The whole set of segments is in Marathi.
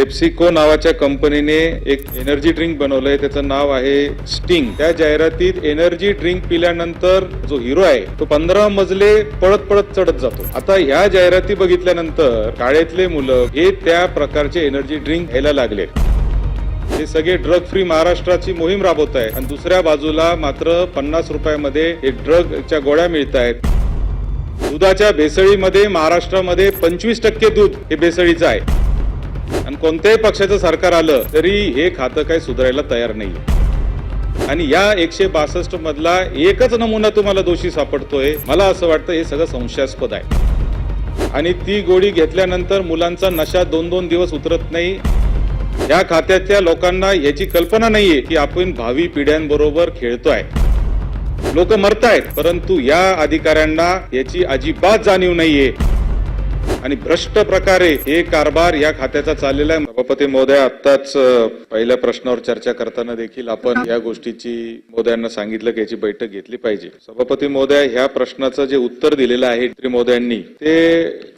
पेप्सिको नावाच्या कंपनीने एक एनर्जी ड्रिंक बनवलंय. त्याचं नाव आहे स्टिंग त्या जाहिरातीत एनर्जी ड्रिंक पिल्यानंतर जो हिरो आहे तो पंधरा मजले पळत पळत चढत जातो. आता ह्या जाहिराती बघितल्यानंतर शाळेतले मुलं हे त्या प्रकारचे एनर्जी ड्रिंक घ्यायला लागले. हे सगळे ड्रग फ्री महाराष्ट्राची मोहीम राबवत आहे. आणि दुसऱ्या बाजूला मात्र पन्नास रुपयामध्ये हे ड्रगच्या गोळ्या मिळत आहेत दुधाच्या भेसळीमध्ये महाराष्ट्रामध्ये पंचवीस टक्के दूध हे भेसळीचं आहे. आणि कोणत्याही पक्षाचं सरकार आलं तरी हे खातं काही सुधारायला तयार नाही आणि या एकशे बासष्ट मधला एकच नमुना तुम्हाला दोषी सापडतोय. मला असं वाटतं हे सगळं संशयास्पद आहे. आणि ती गोळी घेतल्यानंतर मुलांचा नशा दोन दोन दिवस उतरत नाही. या खात्यातल्या लोकांना याची कल्पना नाहीये की आपण भावी पिढ्यांबरोबर खेळतोय. लोक मरतायत परंतु या अधिकाऱ्यांना याची अजिबात जाणीव नाहीये. आणि भ्रष्ट प्रकारे हे कारभार या खात्याचा चाललेला आहे. सभापती महोदय आत्ताच पहिल्या प्रश्नावर चर्चा करताना देखील आपण या गोष्टीची मोदयांना सांगितलं की याची बैठक घेतली पाहिजे. सभापती महोदय ह्या प्रश्नाचं जे उत्तर दिलेलं आहे मंत्री मोदयांनी ते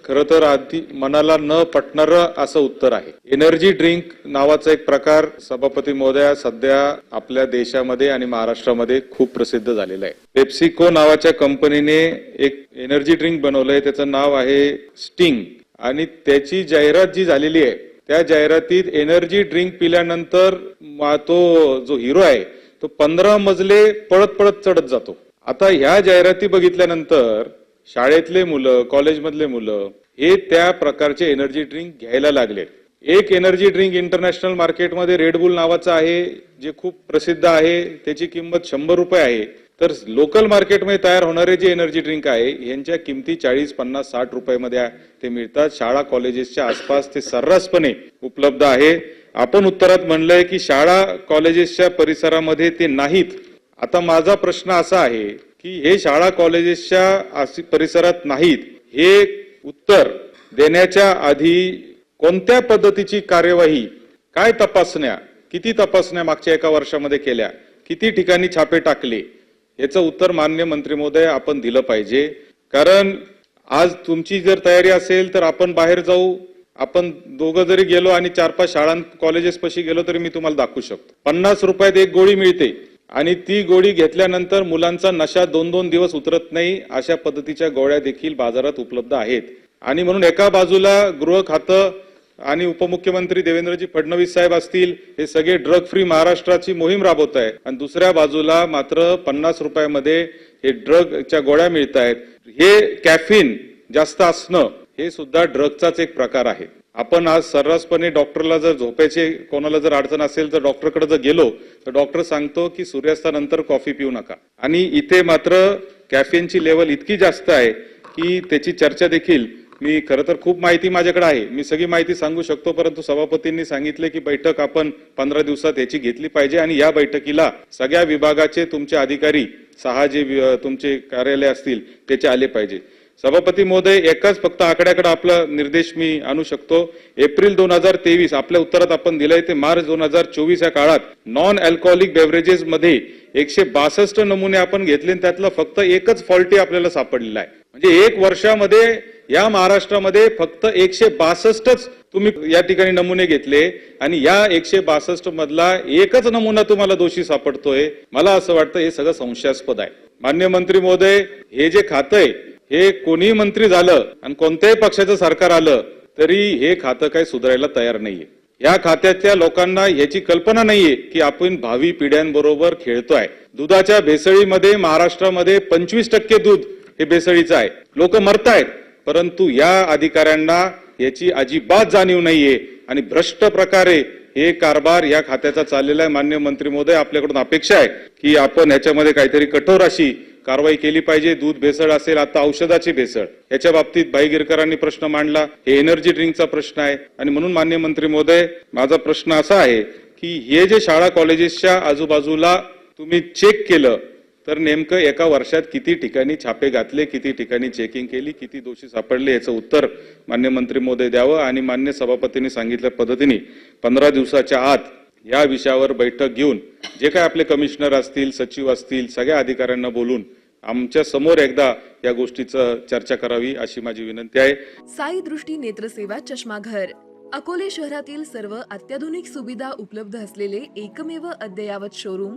खरं तर आधी मनाला न पटणार असं उत्तर आहे. एनर्जी ड्रिंक नावाचा एक प्रकार सभापती महोदया सध्या आपल्या देशामध्ये आणि महाराष्ट्रामध्ये खूप प्रसिद्ध झालेला आहे. पेप्सिको नावाच्या कंपनीने एक एनर्जी ड्रिंक बनवलंय त्याचं नाव आहे स्टिंग. आणि त्याची जाहिरात जी झालेली आहे त्या जाहिरातीत एनर्जी ड्रिंक पिल्यानंतर तो जो हिरो आहे तो पंधरा मजले पळत पळत चढत जातो. आता ह्या जाहिराती बघितल्यानंतर शाळेतले मुलं कॉलेजमधले मुलं हे त्या प्रकारचे एनर्जी ड्रिंक घ्यायला लागले. एक एनर्जी ड्रिंक इंटरनॅशनल मार्केटमध्ये रेडबुल नावाचं आहे जे खूप प्रसिद्ध आहे त्याची किंमत शंभर रुपये आहे. तर लोकल मार्केटमध्ये तयार होणारे जे एनर्जी ड्रिंक आहे यांच्या किमती चाळीस पन्नास साठ रुपयामध्ये आहे. ते मिळतात. शाळा कॉलेजेसच्या आसपास ते सर्रासपणे उपलब्ध आहे. आपण उत्तरात म्हणलंय की शाळा कॉलेजेसच्या परिसरामध्ये ते नाहीत. आता माझा प्रश्न असा आहे की हे शाळा कॉलेजेसच्या परिसरात नाहीत. हे उत्तर देण्याच्या आधी कोणत्या पद्धतीची कार्यवाही काय तपासण्या किती तपासण्या मागच्या एका वर्षामध्ये केल्या किती ठिकाणी छापे टाकले याचं उत्तर मान्य मंत्री महोदय आपण दिलं पाहिजे. कारण आज तुमची जर तयारी असेल तर आपण बाहेर जाऊ आपण दोघं जरी गेलो आणि चार पाच शाळां कॉलेजेस पशी गेलो तरी मी तुम्हाला दाखवू शकतो. पन्नास रुपयात एक गोळी मिळते आणि ती गोळी घेतल्यानंतर मुलांचा नशा दोन दोन दिवस उतरत नाही अशा पद्धतीच्या गोळ्या देखील बाजारात उपलब्ध आहेत. आणि म्हणून एका बाजूला गृह खातं आणि उपमुख्यमंत्री देवेंद्रजी फडणवीस साहेब असतील हे सगळे ड्रग फ्री महाराष्ट्राची मोहीम राबवत आहे आणि दुसऱ्या बाजूला मात्र पन्नास रुपयामध्ये हे ड्रगच्या गोळ्या मिळत आहेत. हे कॅफिन जास्त असणं हे सुद्धा ड्रगचाच एक प्रकार आहे. आपण आज सर्रासपणे डॉक्टरला जर झोपायचे कोणाला जर अडचण असेल तर डॉक्टरकडे जर गेलो तर डॉक्टर सांगतो की सूर्यास्तानंतर कॉफी पिऊ नका. आणि इथे मात्र कॅफिनची लेवल इतकी जास्त आहे की त्याची चर्चा देखील मी खरं तर खूप माहिती माझ्याकडे आहे. मी सगळी माहिती सांगू शकतो परंतु सभापतींनी सांगितले की बैठक आपण पंधरा दिवसात याची घेतली पाहिजे आणि या बैठकीला सगळ्या विभागाचे तुमचे अधिकारी सहा जे तुमचे कार्यालय असतील त्याचे आले पाहिजे. सभापती महोदय एकाच फक्त आकड्याकडे आपला निर्देश मी आणू शकतो. एप्रिल दोन हजार तेवीस आपल्या उत्तरात आपण दिलंय ते मार्च दोन हजार चोवीस या काळात नॉन अल्कोहोलिक बेव्हरेजेस मध्ये एकशे बासष्ट नमुने आपण घेतले आणि त्यातलं फक्त एकच फॉल्टी आपल्याला सापडलेला आहे. म्हणजे एक वर्षामध्ये या महाराष्ट्रामध्ये फक्त एकशे बासष्टच तुम्ही या ठिकाणी नमुने घेतले आणि या एकशे बासष्ट मधला एकच नमुना तुम्हाला दोषी सापडतोय. मला असं वाटतं हे सगळं संशयास्पद आहे. मान्य मंत्री महोदय हे जे खातंय हे कोणीही मंत्री झालं आणि कोणत्याही पक्षाचं सरकार आलं तरी हे खातं काही सुधारायला तयार नाहीये. या खात्यातल्या लोकांना याची कल्पना नाहीये की आपण भावी पिढ्यांबरोबर खेळतोय. दुधाच्या भेसळीमध्ये महाराष्ट्रामध्ये पंचवीस टक्के दूध हे भेसळीचं आहे. लोक मरतायत. परंतु या अधिकाऱ्यांना याची अजिबात जाणीव नाहीये. आणि भ्रष्ट प्रकारे हे कारभार या खात्याचा चाललेला आहे. मान्य मंत्री महोदय आपल्याकडून अपेक्षा आहे की आपण ह्याच्यामध्ये काहीतरी कठोर अशी कारवाई केली पाहिजे. दूध भेसळ असेल आता औषधाची भेसळ. याच्या बाबतीत भाई गिरकरांनी प्रश्न मांडला. हे एनर्जी ड्रिंकचा प्रश्न आहे. आणि म्हणून मान्य मंत्री महोदय माझा प्रश्न असा आहे की हे जे शाळा कॉलेजेसच्या आजूबाजूला तुम्ही चेक केलं तर नेमकं एका वर्षात किती ठिकाणी छापे घातले किती ठिकाणी चेकिंग केली किती दोषी सापडले याचं उत्तर मान्य मंत्री मोदय द्यावं आणि मान्य सभापतींनी सांगितल्या पद्धतीने पंधरा दिवसाच्या आत या विषयावर बैठक घेऊन जे काय आपले कमिशनर असतील सचिव असतील सगळ्या अधिकाऱ्यांना बोलून आमच्यासमोर एकदा या गोष्टीचं चर्चा करावी अशी माझी विनंती आहे. साई दृष्टी नेत्रसेवा चष्माघर अकोले शहरातील सर्व अत्याधुनिक सुविधा उपलब्ध असलेले एकमेव अद्ययावत शोरूम